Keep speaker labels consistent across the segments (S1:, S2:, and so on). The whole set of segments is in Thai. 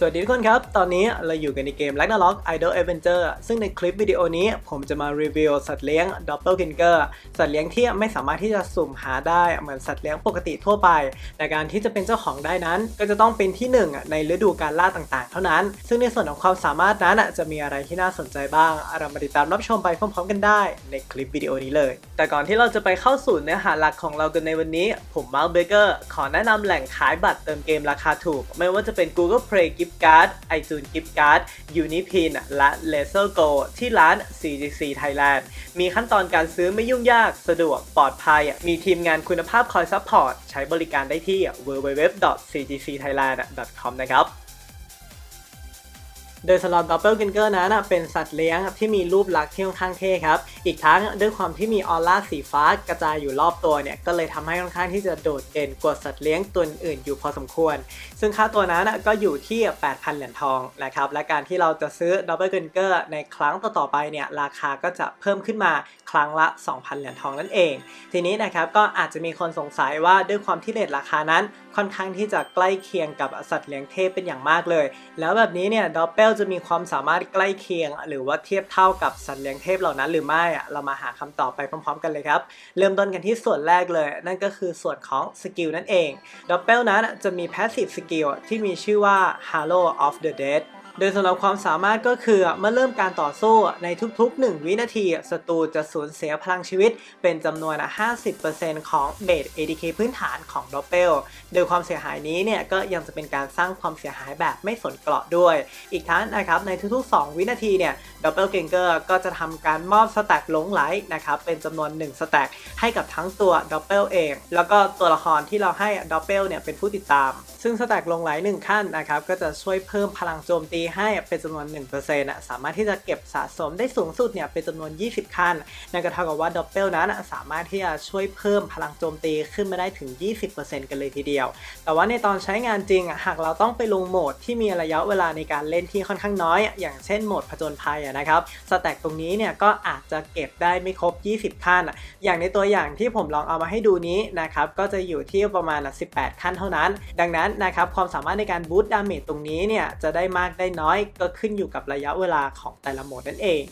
S1: สวัสดีทุกคนครับ ตอนนี้เราอยู่กันในเกม Ragnarok Idol Adventure ซึ่งในคลิปวิดีโอนี้ผมจะมารีวิวสัตว์เลี้ยง Doppelganger สัตว์เลี้ยงที่ไม่สามารถที่จะสุ่มหาได้เหมือนสัตว์เลี้ยงปกติทั่วไป แต่การที่จะเป็นเจ้าของได้นั้น ก็จะต้องเป็นที่หนึ่งในฤดูการล่าต่างๆ เท่านั้น ซึ่งในส่วนของความสามารถนั้นจะมีอะไรที่น่าสนใจบ้าง เรามาติดตามรับชมไปพร้อมๆ กันได้ในคลิปวิดีโอนี้เลย แต่ก่อนที่เราจะไปเข้าสู่เนื้อหาหลักของเรากันในวันนี้ ผมมาร์คเบเกอร์ขอแนะนำแหล่งขายบัตรเติมเกมราคาถูก ไม่ว่าจะเป็น Google Play ฟการ์ดไอจูนกิฟการ์ดยูนิพินและเลเซอร์โกที่ร้าน CGC Thailand มีขั้นตอนการซื้อไม่ยุ่งยากสะดวกปลอดภัย มีทีมงานคุณภาพคอยซัพพอร์ต ใช้บริการได้ที่ www.cgcthailand.com นะครับ โดยสำหรับดับเบิลกินเกอร์นั้นเป็นสัตว์เลี้ยงที่มีรูปลักษณ์ที่ค่อนข้างเท่ครับ อีกทั้งด้วยความที่มีออร่าสีฟ้ากระจายอยู่รอบตัวเนี่ยก็เลยทำให้ค่อนข้างที่จะโดดเด่นกว่าสัตว์เลี้ยงตัวอื่นอยู่พอสมควร ซึ่งค่าตัวนั้นก็อยู่ที่ 8,000 เหรียญทองนะครับและการที่เราจะซื้อดับเบิลกินเกอร์ในครั้งต่อๆไปเนี่ยราคาก็จะเพิ่มขึ้นมาครั้งละ 2,000 เหรียญทองนั่นเอง ทีนี้นะครับก็อาจจะมีคนสงสัยว่าด้วยความที่เลทราคานั้นค่อนข้างที่จะใกล้เคียงกับสัตว์เลี้ยงเทพเป็นอย่างมากเลย แล้วแบบนี้เนี่ยดอปเปลจะมีความสามารถใกล้เคียง หรือว่าเทียบเท่ากับสัตว์เลี้ยงเทพเหล่านั้นหรือไม่อะเรามาหาคำตอบไปพร้อม ๆ กันเลยครับ เริ่มต้นกันที่ส่วนแรกเลย นั่นก็คือส่วนของสกิลนั่นเองดอปเปลนั้นจะมี Passive Skill ที่มีชื่อว่า Halo of the Dead โดยสำหรับความสามารถก็คือเมื่อเริ่มการต่อสู้ในทุกๆ 1 วินาทีศัตรูจะสูญเสียพลังชีวิต เป็นจำนวน 50%ของเบส ADK พื้นฐานของดอปเปล โดยความเสียหายนี้เนี่ยก็ยังจะเป็นการสร้างความเสียหายแบบไม่สนเกราะด้วย อีกทั้งนะครับในทุกๆ 2 วินาทีเนี่ยดอปเปลเกงเกอร์ก็จะทำการมอบสแต็กหลงไหลนะครับเป็นจำนวน 1 สแต็กให้กับทั้งตัวดอปเปลเอง แล้วก็ตัวละครที่เราให้ดอปเปลเนี่ยเป็นผู้ติดตาม ซึ่งสแต็กลงไหล1ขั้นนะครับก็จะช่วยเพิ่มพลังโจมตีให้เป็นจำนวน1%นะสามารถที่จะเก็บสะสมได้สูงสุดเนี่ยเป็นจำนวน 20ขั้นนั่นก็เท่ากับว่าดอปเปลนั้นสามารถที่จะช่วยเพิ่มพลังโจมตีขึ้นมาได้ถึง 20%กันเลยทีเดียว แต่ว่าในตอนใช้งานจริงหากเราต้องไปลงโหมดที่มีระยะเวลาในการเล่นที่ค่อนข้างน้อย อย่างเช่นโหมดผจญภัยนะครับสแต็กตรงนี้เนี่ยก็อาจจะเก็บได้ไม่ครบ 20 ขั้น อย่างในตัวอย่างที่ผมลองเอามาให้ดูนี้นะครับก็จะอยู่ที่ประมาณ 18 ขั้นเท่านั้น ดังนั้นนะครับความสามารถในการบูตดาเมจตรงนี้เนี่ยจะได้มากได้น้อยก็ขึ้นอยู่กับระยะเวลาของแต่ละโหมดนั่นเอง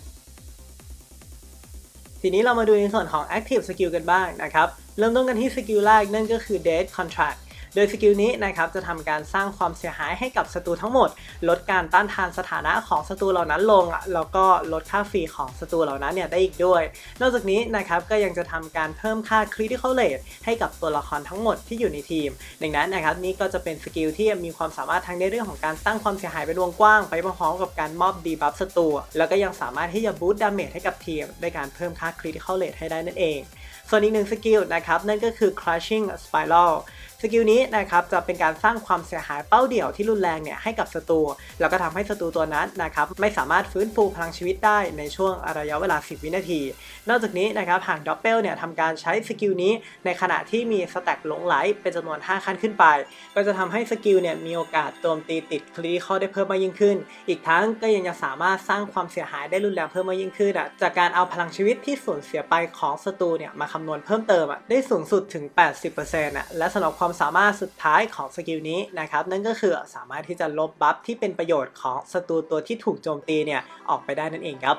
S1: ทีนี้เรามาดูในส่วนของ Active Skill กันบ้างนะครับ เริ่มต้นกันที่สกิลแรกนั่นก็คือ Date Contract โดยสกิลนี้นะครับจะทำการสร้างความเสียหายให้กับศัตรูทั้งหมด ลดการต้านทานสถานะของศัตรูเหล่านั้นลง แล้วก็ลดค่าฟรีของศัตรูเหล่านั้นเนี่ยได้อีกด้วย นอกจากนี้นะครับก็ยังจะทำการเพิ่มค่า Critical Rate ให้กับตัวละครทั้งหมดที่อยู่ในทีม ดังนั้นนะครับนี่ก็จะเป็นสกิลที่มีความสามารถทั้งในเรื่องของการสร้างความเสียหายเป็นวงกว้างไปพร้อมกับการมอบดีบัฟศัตรูแล้วก็ยังสามารถที่จะบูสต์ดาเมจให้กับทีมด้วยการเพิ่มค่า Critical Rate ให้ได้นั่นเอง ส่วนอีกหนึ่งสกิลนะครับนั่นก็คือ crushing spiral สกิลนี้นะครับจะเป็นการสร้างความเสียหายเป้าเดี่ยวที่รุนแรงเนี่ยให้กับศัตรูแล้วก็ทำให้ศัตรูตัวนั้นนะครับไม่สามารถฟื้นฟูพลังชีวิตได้ในช่วงระยะเวลา 10 วินาที นอกจากนี้นะครับหากด็อปเปิลเนี่ยทำการใช้สกิลนี้ในขณะที่มีสแต็กหลงไหลเป็นจำนวน 5 ขั้นขึ้นไป ก็จะทำให้สกิลเนี่ยมีโอกาสโจมตีติดคลีเข้าได้เพิ่มมากยิ่งขึ้น อีกทั้งก็ยังจะสามารถสร้างความเสียหายได้รุนแรงเพิ่มมากยิ่งขึ้นอะจากการเอาพลังชีวิตที่สูญเสียไปของศัตรูเนี่ยมาคำนวณเพิ่มเติมอะได้สูงสุดถึง 80%อะและสำหรับความความสามารถสุดท้ายของสกิลนี้นะครับนั่นก็คือสามารถที่จะลบบัฟที่เป็นประโยชน์ของศัตรูตัวที่ถูกโจมตีเนี่ยออกไปได้นั่นเองครับ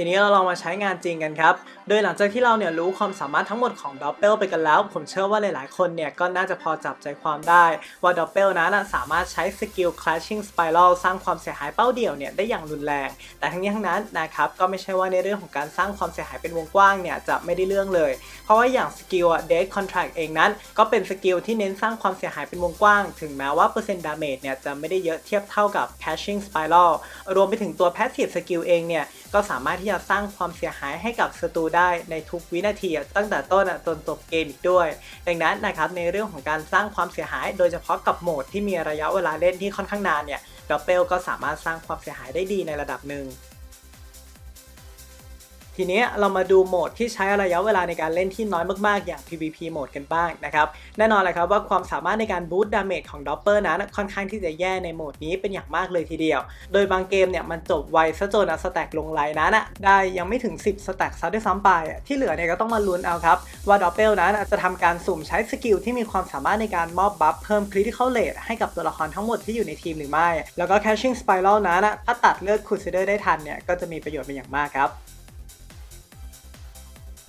S1: ทีนี้เราลองมาใช้งานจริงกันครับ โดยหลังจากที่เราเนี่ยรู้ความสามารถทั้งหมดของดอปเปลไปกันแล้ว ผมเชื่อว่าหลายๆ คนเนี่ยก็น่าจะพอจับใจความได้ ว่าดอปเปลนั้นสามารถใช้สกิล clashing spiral สร้างความเสียหายเป้าเดี่ยวเนี่ยได้อย่างรุนแรง แต่ทั้งนี้ทั้งนั้นนะครับก็ไม่ใช่ว่าในเรื่องของการสร้างความเสียหายเป็นวงกว้างเนี่ยจะไม่ได้เรื่องเลย เพราะว่าอย่างสกิล dead contract เองนั้น ก็เป็นสกิลที่เน้นสร้างความเสียหายเป็นวงกว้าง ถึงแม้ว่าเปอร์เซ็นต์ดาเมจเนี่ยจะไม่ได้เยอะเทียบเท่ากับ clashing spiral รวมไปถึงตัว passive skill เองเนี่ยก็สามารถที่จะสร้างความเสียหายให้กับศัตรูได้ในทุกวินาทีตั้งแต่ต้นจนจบเกมอีกด้วย ดังนั้นนะครับในเรื่องของการสร้างความเสียหาย โดยเฉพาะกับโหมดที่มีระยะเวลาเล่นที่ค่อนข้างนานเนี่ยดับเบิลก็สามารถสร้างความเสียหายได้ดีในระดับหนึ่ง ทีนี้เรามาดูโหมดที่ใช้ระยะเวลาในการเล่นที่น้อยมากๆ อย่าง PVP โหมดกันบ้างนะครับ แน่นอนเลยครับว่าความสามารถในการบูตดาเมจของด็อปเปอร์นั้นค่อนข้างที่จะแย่ในโหมดนี้เป็นอย่างมากเลยทีเดียว โดยบางเกมเนี่ยมันจบไวซะจนสแต็กลงไลน์นั้นได้ยังไม่ถึง 10 สแต็กซะด้วยซ้ำไป ที่เหลือเนี่ยก็ต้องมาลุ้นเอาครับว่าด็อปเปอร์นั้นจะทำการสุ่มใช้สกิลที่มีความสามารถในการมอบบัฟเพิ่มคริติคอลเลทให้กับตัวละครทั้งหมดที่อยู่ในทีมหรือไม่ แล้วก็ Cashing Spiral นั้นถ้าตัดเลือดคูซิเดอร์ได้ทันเนี่ยก็จะมีประโยชน์เป็นอย่างมากครับ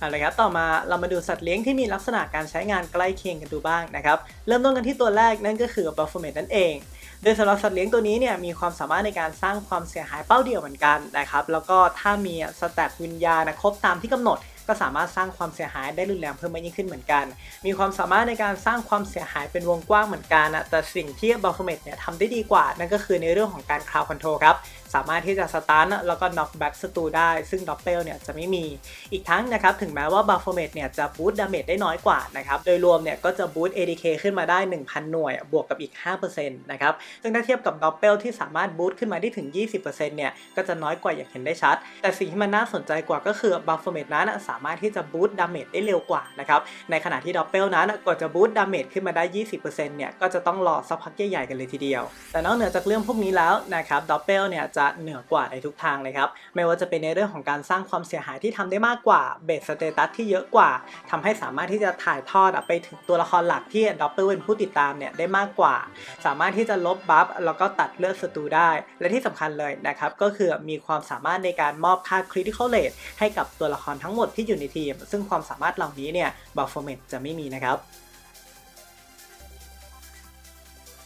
S1: อาละครับต่อมาเรามาดูสัตว์เลี้ยงที่มีลักษณะการใช้งานใกล้เคียงกันดูบ้างนะครับ เริ่มต้นกันที่ตัวแรกนั่นก็คือ b u f f e r m a t นั่นเองโดยสำหรับสัตว์เลี้ยงตัวนี้เนี่ยมีความสามารถในการสร้างความเสียหายเป้าเดียวเหมือนกันนะครับแล้วก็ถ้ามีสแตทวิญญาณครบตามที่กำหนด ก็สามารถสร้างความเสียหายได้รุนแรงเพิ่มมากยิ่งขึ้นเหมือนกัน มีความสามารถในการสร้างความเสียหายเป็นวงกว้างเหมือนกันนะแต่สิ่งที่ b u f f e r m a t เนี่ยทำได้ดีกว่านั่นก็คือในเรื่องของการคลาวคอนโทรครับ สามารถที่จะสตาร์ทแล้วก็น็อกแบ็กสตูได้ ซึ่งด็อปเปลเนี่ยจะไม่มีอีกทั้งนะครับ ถึงแม้ว่าบาฟเฟเมตเนี่ยจะบูตดาเมจได้น้อยกว่านะครับ โดยรวมเนี่ยก็จะบูต ADK ขึ้นมาได้ 1,000 หน่วย บวกกับอีก 5%นะครับ ซึ่งถ้าเทียบกับด็อปเปลที่สามารถบูตขึ้นมาได้ถึง 20%เนี่ยก็จะน้อยกว่าอย่างเห็นได้ชัด แต่สิ่งที่มันน่าสนใจกว่าก็คือบาฟเฟเมตนั้นสามารถที่จะบูตดาเมจได้เร็วกว่านะครับในขณะที่ด็อปเปลนั้นกว่าจะบูตดาเมจขึ้นมาได้ 20%เนี่ยก็จะต้องรอสักพักใหญ่ๆกันเลยทีเดียว แต่นอกเหนือจากเรื่องพวกนี้แล้วนะครับด็อปเปลเนี่ยจะเหนือกว่าในทุกทางเลยครับ ไม่ว่าจะเป็นในเรื่องของการสร้างความเสียหายที่ทำได้มากกว่าเบสสเตตัสที่เยอะกว่าทำให้สามารถที่จะถ่ายทอดไปถึงตัวละครหลักที่ด็อปเปอร์เป็นผู้ติดตามเนี่ยได้มากกว่า สามารถที่จะลบบัฟแล้วก็ตัดเลือดศัตรูได้ และที่สำคัญเลยนะครับก็คือมีความสามารถในการมอบค่าคริติคอลเลทให้กับตัวละครทั้งหมดที่อยู่ในทีม ซึ่งความสามารถเหล่านี้เนี่ยบัฟเฟอร์เมตจะไม่มีนะครับ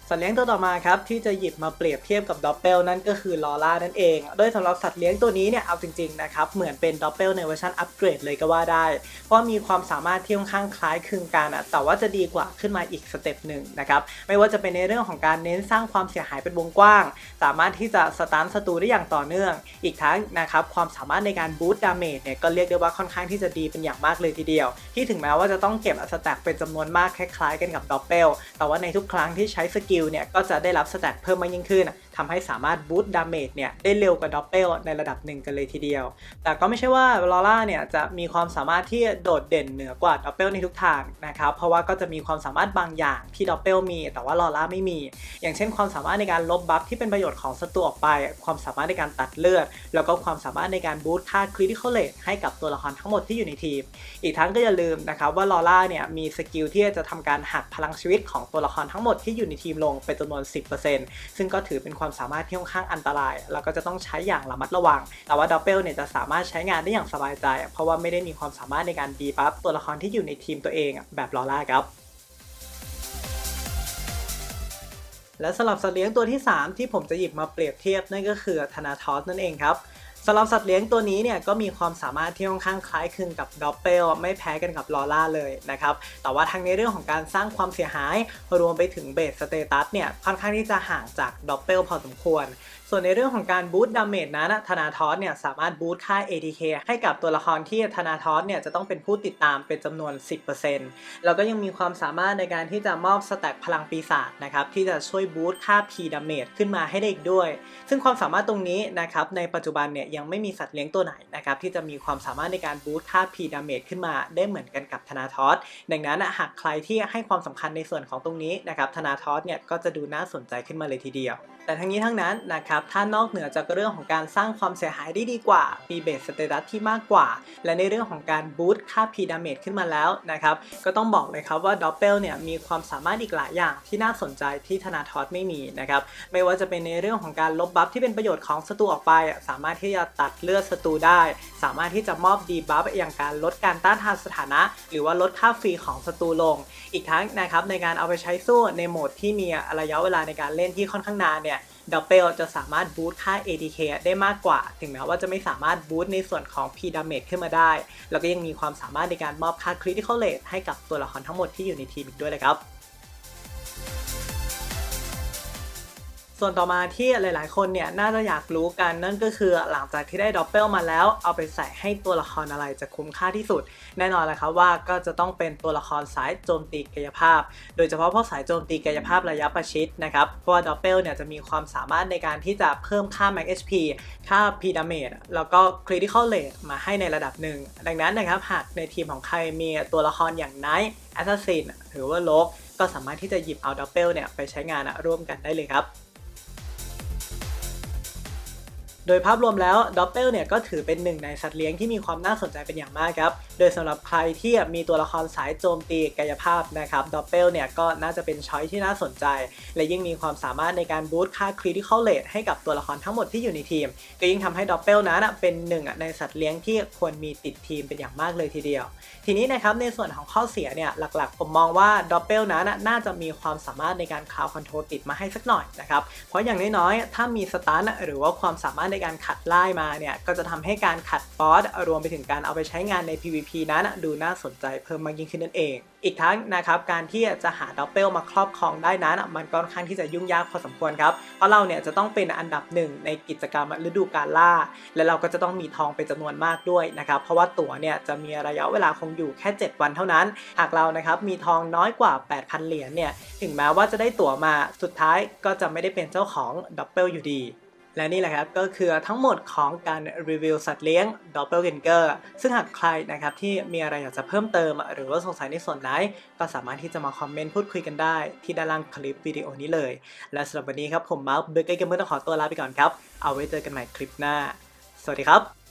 S1: สัตว์เลี้ยงตัวต่อมาครับที่จะหยิบมาเปรียบเทียบกับดอปเปลนั่นก็คือลอร่านั่นเอง โดยสำหรับสัตว์เลี้ยงตัวนี้เนี่ยเอาจริงๆนะครับเหมือนเป็นดอปเปลในเวอร์ชันอัปเกรดเลยก็ว่าได้ เพราะมีความสามารถที่ค่อนข้างคล้ายคลึงกันอะแต่ว่าจะดีกว่าขึ้นมาอีกสเต็ปหนึ่งนะครับไม่ว่าจะเป็นในเรื่องของการเน้นสร้างความเสียหายเป็นวงกว้าง สามารถที่จะสตาร์ทศัตรูได้อย่างต่อเนื่อง อีกทั้งนะครับความสามารถในการบูตดาเมจเนี่ยก็เรียกได้ว่าค่อนข้างที่จะดีเป็นอย่างมากเลยทีเดียว ที่ถึงแม้ว่าจะต้องเก็บสแต็กเป็นจำนวนมากคล้ายๆ กันกับดอปเปลแต่ว่าในทุกครั้งที่ใช้สกิลเนี่ยก็จะได้รับสแตทเพิ่มมากยิ่งขึ้นทำให้สามารถบูตดาเมจเนี่ยได้เร็วกว่าดอปเปิลในระดับหนึ่งกันเลยทีเดียว แต่ก็ไม่ใช่ว่าลอร่าเนี่ยจะมีความสามารถที่โดดเด่นเหนือกว่าดอปเปิลในทุกทางนะครับ เพราะว่าก็จะมีความสามารถบางอย่างที่ดอปเปิลมี แต่ว่าลอร่าไม่มี อย่างเช่น ความสามารถในการลบบัฟที่เป็นประโยชน์ของศัตรูออกไป ความสามารถในการตัดเลือด แล้วก็ความสามารถในการบูตค่าคริติคอลเลทให้กับตัวละครทั้งหมดที่อยู่ในทีม อีกทั้งก็อย่าลืมนะครับว่าลอร่าเนี่ยมีสกิลที่จะทำการหักพลังชีวิตของตัวละครทั้งหมดที่อยู่ในทีมลงเป็นจำนวน 10%ซึ่งก็ถือเป็นความสามารถที่ค่อนข้างอันตราย แล้วก็จะต้องใช้อย่างระมัดระวัง แต่ว่าดับเบิลเนี่ยจะสามารถใช้งานได้อย่างสบายใจ เพราะว่าไม่ได้มีความสามารถในการดีบัฟตัวละครที่อยู่ในทีมตัวเองแบบลอร่าครับและสำหรับสัตว์เลี้ยงตัวที่ 3 ที่ผมจะหยิบมาเปรียบเทียบนั่นก็คือธนาทอสนั่นเองครับ สำหรับสัตว์เลี้ยงตัวนี้เนี่ยก็มีความสามารถที่ค่อนข้างคล้ายคลึงกับดอปเปลไม่แพ้กันกับลอร่าเลยนะครับแต่ว่าทั้งในเรื่องของการสร้างความเสียหายรวมไปถึงเบสสเตตัสเนี่ยค่อนข้างที่จะห่างจากดอปเปลพอสมควร ส่วนในเรื่องของการบูตดาเมจนั้นธนาทอสเนี่ยสามารถบูตค่า ATK ให้กับตัวละครที่ธนาทอสเนี่ยจะต้องเป็นผู้ติดตามเป็นจำนวน 10%แล้วก็ยังมีความสามารถในการที่จะมอบสแต็กพลังปีศาจนะครับที่จะช่วยบูตค่า P ดาเมจขึ้นมาให้ได้อีกด้วย ซึ่งความสามารถตรงนี้นะครับในปัจจุบันเนี่ยยังไม่มีสัตว์เลี้ยงตัวไหนนะครับที่จะมีความสามารถในการบูตค่า P ดาเมจขึ้นมาได้เหมือนกันกับธนาทอสดังนั้นหากใครที่ให้ความสำคัญในส่วนของตรงนี้นะครับธนาทอสเนี่ยก็จะดูน่าสนใจขึ้นมาเลยทีเดียว แต่ทั้งนี้ทั้งนั้นนะครับถ้านอกเหนือจากเรื่องของการสร้างความเสียหายได้ดีกว่า มีเบสสเตตัสที่มากกว่า และในเรื่องของการบูตค่า P ดาเมจขึ้นมาแล้วนะครับก็ต้องบอกเลยครับว่าดอปเปลเนี่ยมีความสามารถอีกหลายอย่างที่น่าสนใจที่ธนาทอสไม่มีนะครับไม่ว่าจะเป็นในเรื่องของการลบบัฟที่เป็นประโยชน์ของศัตรูออกไป สามารถที่จะตัดเลือดศัตรูได้ สามารถที่จะมอบดีบัฟอย่างการลดการต้านทานสถานะ หรือว่าลดค่าฟรีของศัตรูลง อีกทั้งนะครับในการเอาไปใช้สู้ในโหมดที่มีระยะเวลาในการเล่นที่ค่อนข้างนานเนี่ย ดับเบิลจะสามารถบูตค่า ATK ได้มากกว่า ถึงแม้ว่าจะไม่สามารถบูตในส่วนของ P damage ขึ้นมาได้ แล้วก็ยังมีความสามารถในการมอบค่า critical rate ให้กับตัวละครทั้งหมดที่อยู่ในทีมอีกด้วยเลยครับ ส่วนต่อมาที่หลายๆ คนเนี่ยน่าจะอยากรู้กันนั่นก็คือหลังจากที่ได้ดอปเปิลมาแล้วเอาไปใส่ให้ตัวละครอะไรจะคุ้มค่าที่สุด แน่นอนเลยครับว่าก็จะต้องเป็นตัวละครสายโจมตีกายภาพ โดยเฉพาะพวกสายโจมตีกายภาพระยะประชิดนะครับเพราะว่าดอปเปิลเนี่ยจะมีความสามารถในการที่จะเพิ่มค่า max HP ค่า P damage แล้วก็ critical rate มาให้ในระดับหนึ่ง ดังนั้นนะครับหากในทีมของใครมีตัวละครอย่าง Knight Assassin หรือว่า Rogue ก็สามารถที่จะหยิบเอาดอปเปิลเนี่ยไปใช้งานร่วมกันได้เลยครับ โดยภาพรวมแล้วดอปเปิลเนี่ยก็ถือเป็นหนึ่งในสัตว์เลี้ยงที่มีความน่าสนใจเป็นอย่างมากครับ โดยสำหรับใครที่มีตัวละครสายโจมตีกายภาพนะครับดอปเปิลเนี่ยก็น่าจะเป็นช้อยที่น่าสนใจ และยิ่งมีความสามารถในการบูตค่า critical rate ให้กับตัวละครทั้งหมดที่อยู่ในทีม ก็ยิ่งทำให้ดอปเปิลนั้นเป็นหนึ่งในสัตว์เลี้ยงที่ควรมีติดทีมเป็นอย่างมากเลยทีเดียว ทีนี้นะครับในส่วนของข้อเสียเนี่ยหลักๆ ผมมองว่าดอปเปิลนั้นน่าจะมีความสามารถในการคาวคอนโทรลติดมาให้สักหน่อยนะครับเพราะอย่างน้อยๆถ้ามีสตาร์หรือว่าความสามารถในการขัดไล่มาเนี่ย ก็จะทำให้การขัดบอสรวมไปถึงการเอาไปใช้งานใน PVP นั้นดูน่าสนใจเพิ่มมากยิ่งขึ้นนั่นเอง อีกทั้งนะครับการที่จะหาดอปเปลมาครอบครองได้นั้น มันก็ค่อนข้างที่จะยุ่งยากพอสมควรครับ เพราะเราเนี่ยจะต้องเป็นอันดับหนึ่งในกิจกรรมฤดูกาลล่า และเราก็จะต้องมีทองเป็นจำนวนมากด้วยนะครับ เพราะว่าตั๋วเนี่ยจะมีระยะเวลาคงอยู่แค่ 7 วันเท่านั้น หากเรานะครับมีทองน้อยกว่า 8,000 เหรียญเนี่ย ถึงแม้ว่าจะได้ตั๋วมา สุดท้ายก็จะไม่ได้เป็นเจ้าของดอปเปลอยู่ดี และนี่แหละครับก็คือทั้งหมดของการรีวิวสัตว์เลี้ยง Doppelganger ซึ่งหากใครนะครับที่มีอะไรอยากจะเพิ่มเติม หรือว่าสงสัยในส่วนไหน ก็สามารถที่จะมาคอมเมนต์พูดคุยกันได้ ที่ด้านล่างคลิปวิดีโอนี้เลย และสำหรับวันนี้ครับผมมาร์คเบเกอร์เกมเมอร์ต้องขอตัวลาไปก่อนครับ เอาไว้เจอกันใหม่คลิปหน้า สวัสดีครับ